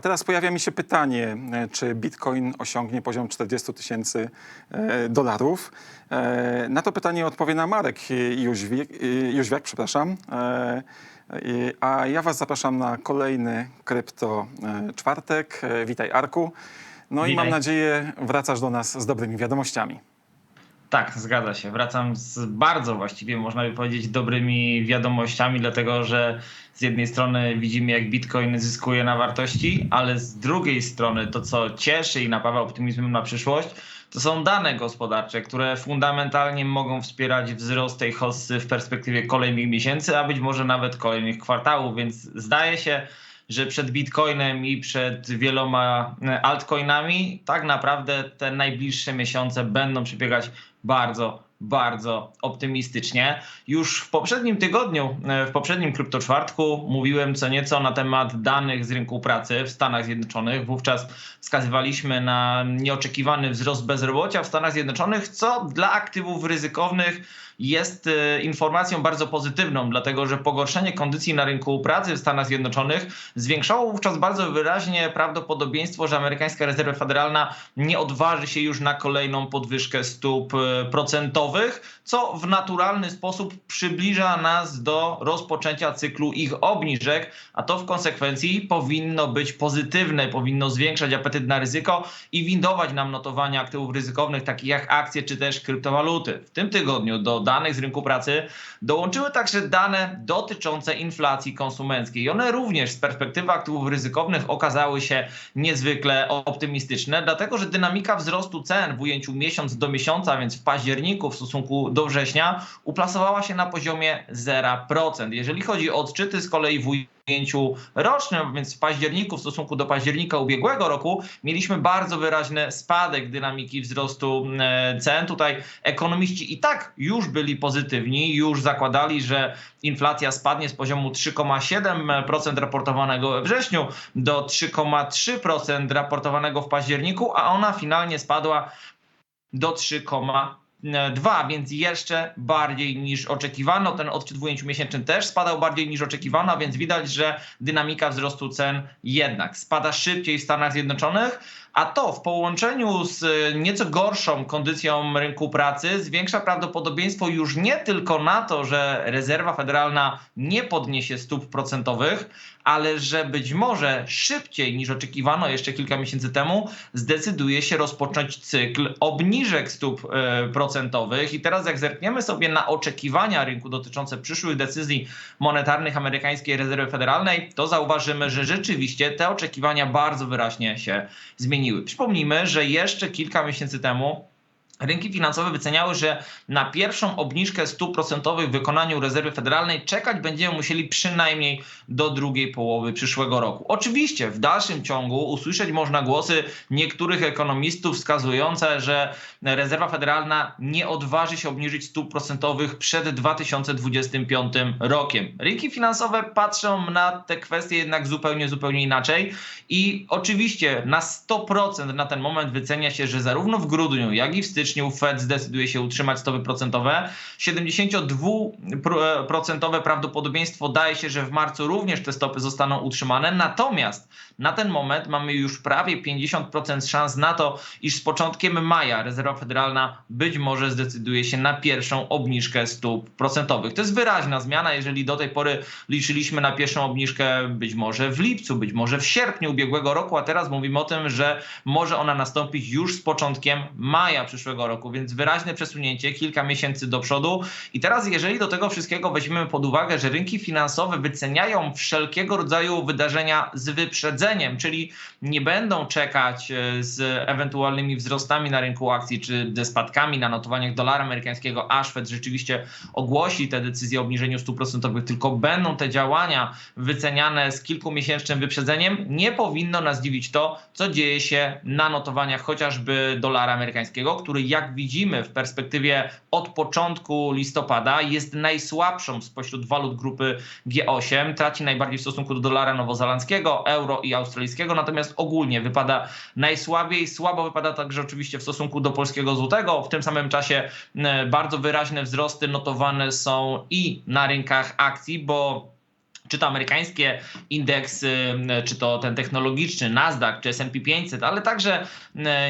A teraz pojawia mi się pytanie, e, czy Bitcoin osiągnie poziom 40 tysięcy e, dolarów? E, Na to pytanie odpowie nam Marek Jóźwiak, Jóźwiak przepraszam. I- A ja was zapraszam na kolejny Krypto Czwartek. Witaj Arku. No i Witaj. mam nadzieję wracasz do nas z dobrymi wiadomościami. Tak, zgadza się. Wracam z bardzo właściwie, można by powiedzieć, dobrymi wiadomościami, dlatego że z jednej strony widzimy, jak Bitcoin zyskuje na wartości, ale z drugiej strony to, co cieszy i napawa optymizmem na przyszłość, to są dane gospodarcze, które fundamentalnie mogą wspierać wzrost tej hossy w perspektywie kolejnych miesięcy, a być może nawet kolejnych kwartałów, więc zdaje się, że przed Bitcoinem i przed wieloma e, altcoinami tak naprawdę te najbliższe miesiące będą przebiegać bardzo, bardzo optymistycznie. Już w poprzednim tygodniu, e, w poprzednim kryptoczwartku mówiłem co nieco na temat danych z rynku pracy w Stanach Zjednoczonych. Wówczas wskazywaliśmy na nieoczekiwany wzrost bezrobocia w Stanach Zjednoczonych, co dla aktywów ryzykownych jest e, informacją bardzo pozytywną, dlatego że pogorszenie kondycji na rynku pracy w Stanach Zjednoczonych zwiększało wówczas bardzo wyraźnie prawdopodobieństwo, że amerykańska rezerwa federalna nie odważy się już na kolejną podwyżkę stóp e, procentowych, co w naturalny sposób przybliża nas do rozpoczęcia cyklu ich obniżek, a to w konsekwencji powinno być pozytywne, powinno zwiększać apetyt na ryzyko i windować nam notowania aktywów ryzykownych, takich jak akcje czy też kryptowaluty. W tym tygodniu do danych z rynku pracy dołączyły także dane dotyczące inflacji konsumenckiej. One również z perspektywy aktywów ryzykownych okazały się niezwykle optymistyczne, dlatego że dynamika wzrostu cen w ujęciu miesiąc do miesiąca, więc w październiku w stosunku do września, uplasowała się na poziomie 0%. Jeżeli chodzi o odczyty z kolei w ujęciu rocznym, więc w październiku w stosunku do października ubiegłego roku mieliśmy bardzo wyraźny spadek dynamiki wzrostu e, cen. Tutaj ekonomiści i tak już byli pozytywni, już zakładali, że inflacja spadnie z poziomu 3,7% raportowanego we wrześniu do 3,3% raportowanego w październiku, a ona finalnie spadła do 3,2, więc jeszcze bardziej niż oczekiwano. Ten odczyt ujęciu miesięcznym też spadał bardziej niż oczekiwano, więc widać, że dynamika wzrostu cen jednak spada szybciej w Stanach Zjednoczonych, a to w połączeniu z e, nieco gorszą kondycją rynku pracy zwiększa prawdopodobieństwo już nie tylko na to, że rezerwa federalna nie podniesie stóp procentowych, ale że być może szybciej niż oczekiwano jeszcze kilka miesięcy temu zdecyduje się rozpocząć cykl obniżek stóp e, procentowych. I teraz jak zerkniemy sobie na oczekiwania rynku dotyczące przyszłych decyzji monetarnych amerykańskiej rezerwy federalnej, to zauważymy, że rzeczywiście te oczekiwania bardzo wyraźnie się zmieniły. Przypomnijmy, że jeszcze kilka miesięcy temu Rynki finansowe wyceniały, że na pierwszą obniżkę stóp procentowych w wykonaniu rezerwy federalnej czekać będziemy musieli przynajmniej do drugiej połowy przyszłego roku. Oczywiście w dalszym ciągu usłyszeć można głosy niektórych ekonomistów wskazujące, że rezerwa federalna nie odważy się obniżyć stóp procentowych przed 2025 rokiem. Rynki finansowe patrzą na te kwestie jednak zupełnie, zupełnie inaczej i oczywiście na 100% na ten moment wycenia się, że zarówno w grudniu, jak i w styczniu Fed zdecyduje się utrzymać stopy procentowe. 72% prawdopodobieństwo daje się, że w marcu również te stopy zostaną utrzymane. Natomiast na ten moment mamy już prawie 50% szans na to, iż z początkiem maja rezerwa federalna być może zdecyduje się na pierwszą obniżkę stóp procentowych. To jest wyraźna zmiana, jeżeli do tej pory liczyliśmy na pierwszą obniżkę być może w lipcu, być może w sierpniu ubiegłego roku, a teraz mówimy o tym, że może ona nastąpić już z początkiem maja przyszłego roku, więc wyraźne przesunięcie kilka miesięcy do przodu. I teraz, jeżeli do tego wszystkiego weźmiemy pod uwagę, że rynki finansowe wyceniają wszelkiego rodzaju wydarzenia z wyprzedzeniem, czyli nie będą czekać e, z ewentualnymi wzrostami na rynku akcji czy ze spadkami na notowaniach dolara amerykańskiego, aż Fed rzeczywiście ogłosi te decyzje o obniżeniu stóp procentowych, tylko będą te działania wyceniane z kilkumiesięcznym wyprzedzeniem, nie powinno nas dziwić to, co dzieje się na notowaniach chociażby dolara amerykańskiego, który jak widzimy w perspektywie od początku listopada jest najsłabszą spośród walut grupy G8, traci najbardziej w stosunku do dolara nowozelandzkiego, euro i australijskiego, natomiast ogólnie wypada najsłabiej, słabo wypada także oczywiście w stosunku do polskiego złotego. W tym samym czasie e, bardzo wyraźne wzrosty notowane są i na rynkach akcji, bo czy to amerykańskie indeksy, czy to ten technologiczny Nasdaq, czy S&P 500, ale także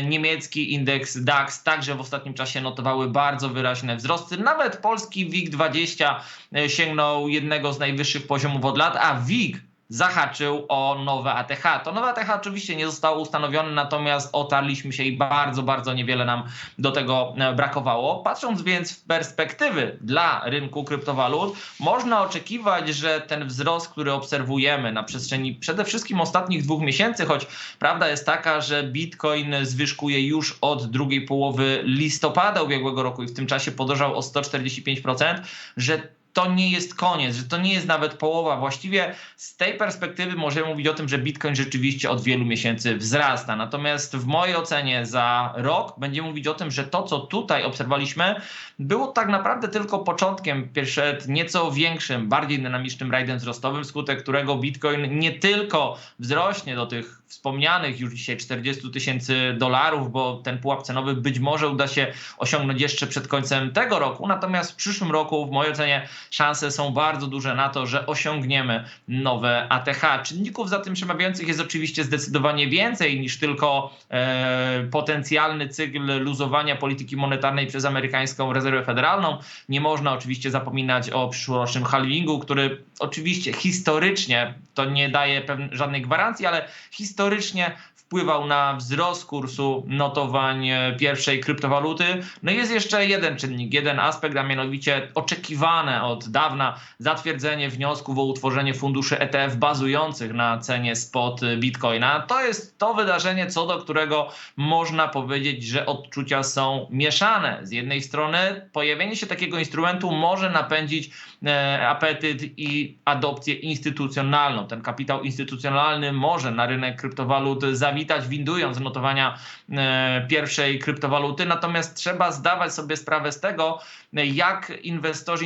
niemiecki indeks DAX, także w ostatnim czasie notowały bardzo wyraźne wzrosty. Nawet polski WIG20 e, sięgnął jednego z najwyższych poziomów od lat, a WIG zahaczył o nowe ATH. To nowe ATH oczywiście nie zostało ustanowione, natomiast otarliśmy się i bardzo, bardzo niewiele nam do tego e, brakowało. Patrząc więc w perspektywy dla rynku kryptowalut, można oczekiwać, że ten wzrost, który obserwujemy na przestrzeni przede wszystkim ostatnich dwóch miesięcy, choć prawda jest taka, że Bitcoin zwyżkuje już od drugiej połowy listopada ubiegłego roku i w tym czasie podrożał o 145%, że to nie jest koniec, że to nie jest nawet połowa. Właściwie z tej perspektywy możemy mówić o tym, że Bitcoin rzeczywiście od wielu miesięcy wzrasta. Natomiast w mojej ocenie za rok będziemy mówić o tym, że to, co tutaj obserwowaliśmy, było tak naprawdę tylko początkiem przed nieco większym, bardziej dynamicznym rajdem wzrostowym, wskutek którego Bitcoin nie tylko wzrośnie do tych wspomnianych już dzisiaj 40 tysięcy dolarów, bo ten pułap cenowy być może uda się osiągnąć jeszcze przed końcem tego roku. Natomiast w przyszłym roku, w mojej ocenie, szanse są bardzo duże na to, że osiągniemy nowe ATH. Czynników za tym przemawiających jest oczywiście zdecydowanie więcej niż tylko e, potencjalny cykl luzowania polityki monetarnej przez amerykańską rezerwę federalną. Nie można oczywiście zapominać o przyszłorocznym halvingu, który oczywiście historycznie to nie daje żadnej gwarancji, ale historycznie historycznie wpływał na wzrost kursu notowań e, pierwszej kryptowaluty. No jest jeszcze jeden czynnik, jeden aspekt, a mianowicie oczekiwane od dawna zatwierdzenie wniosków o utworzenie funduszy ETF bazujących na cenie spot Bitcoina. To jest to wydarzenie, co do którego można powiedzieć, że odczucia są mieszane. Z jednej strony pojawienie się takiego instrumentu może napędzić e, apetyt i adopcję instytucjonalną. Ten kapitał instytucjonalny może na rynek kryptowalut zawitać zawitać, windując notowania e, pierwszej kryptowaluty. Natomiast trzeba zdawać sobie sprawę z tego, jak inwestorzy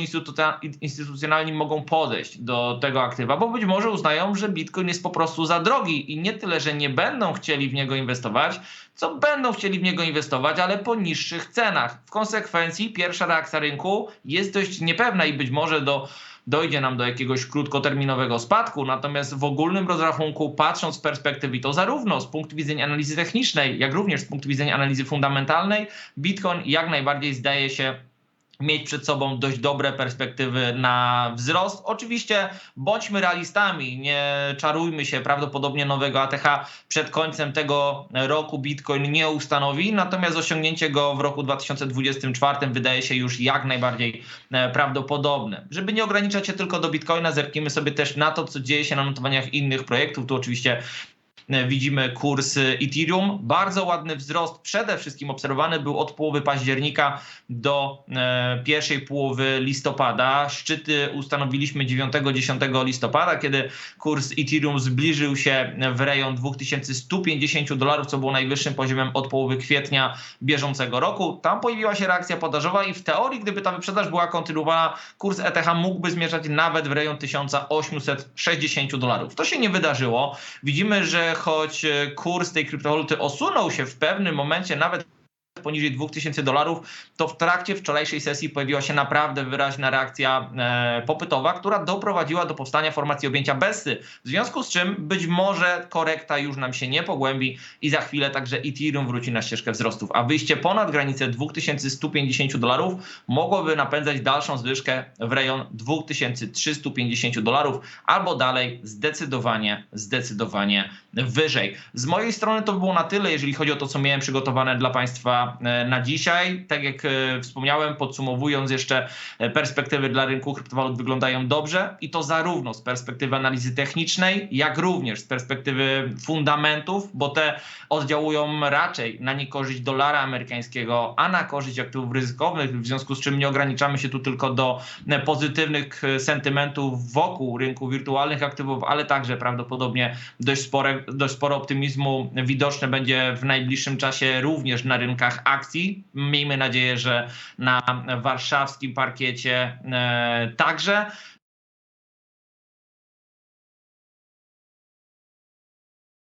instytucjonalni mogą podejść do tego aktywa, bo być może uznają, że Bitcoin jest po prostu za drogi i nie tyle, że nie będą chcieli w niego inwestować, co będą chcieli w niego inwestować, ale po niższych cenach. W konsekwencji pierwsza reakcja rynku jest dość niepewna i być może do dojdzie nam do jakiegoś krótkoterminowego spadku, natomiast w ogólnym rozrachunku, patrząc z perspektywy, to zarówno z punktu widzenia analizy technicznej, jak również z punktu widzenia analizy fundamentalnej, Bitcoin jak najbardziej zdaje się mieć przed sobą dość dobre perspektywy na wzrost. Oczywiście bądźmy realistami, nie czarujmy się, prawdopodobnie nowego ATH przed końcem tego roku Bitcoin nie ustanowi, natomiast osiągnięcie go w roku 2024 wydaje się już jak najbardziej e, prawdopodobne. Żeby nie ograniczać się tylko do Bitcoina, zerknijmy sobie też na to, co dzieje się na notowaniach innych projektów. Tu oczywiście widzimy kurs Ethereum. Bardzo ładny wzrost przede wszystkim obserwowany był od połowy października do e, pierwszej połowy listopada. Szczyty ustanowiliśmy 9-10 listopada, kiedy kurs Ethereum zbliżył się w rejon 2150 dolarów, co było najwyższym poziomem od połowy kwietnia bieżącego roku. Tam pojawiła się reakcja podażowa i w teorii, gdyby ta wyprzedaż była kontynuowana, kurs ETH mógłby zmierzać nawet w rejon 1860 dolarów. To się nie wydarzyło. Widzimy, że choć e, kurs tej kryptowaluty osunął się w pewnym momencie nawet poniżej 2000 dolarów, to w trakcie wczorajszej sesji pojawiła się naprawdę wyraźna reakcja e, popytowa, która doprowadziła do powstania formacji objęcia Bessy. W związku z czym być może korekta już nam się nie pogłębi i za chwilę także Ethereum wróci na ścieżkę wzrostów, a wyjście ponad granicę 2150 dolarów mogłoby napędzać dalszą zwyżkę w rejon 2350 dolarów albo dalej zdecydowanie, zdecydowanie wyżej. Z mojej strony to było na tyle, jeżeli chodzi o to, co miałem przygotowane dla Państwa E, na dzisiaj. Tak jak e, wspomniałem, podsumowując jeszcze e, perspektywy dla rynku kryptowalut wyglądają dobrze i to zarówno z perspektywy analizy technicznej, jak również z perspektywy fundamentów, bo te oddziałują raczej na niekorzyść dolara amerykańskiego, a na korzyść aktywów ryzykownych, w związku z czym nie ograniczamy się tu tylko do pozytywnych sentymentów wokół rynku wirtualnych aktywów, ale także prawdopodobnie dość spore, dość sporo optymizmu widoczne będzie w najbliższym czasie również na rynkach akcji. Miejmy nadzieję, że na warszawskim parkiecie e, także.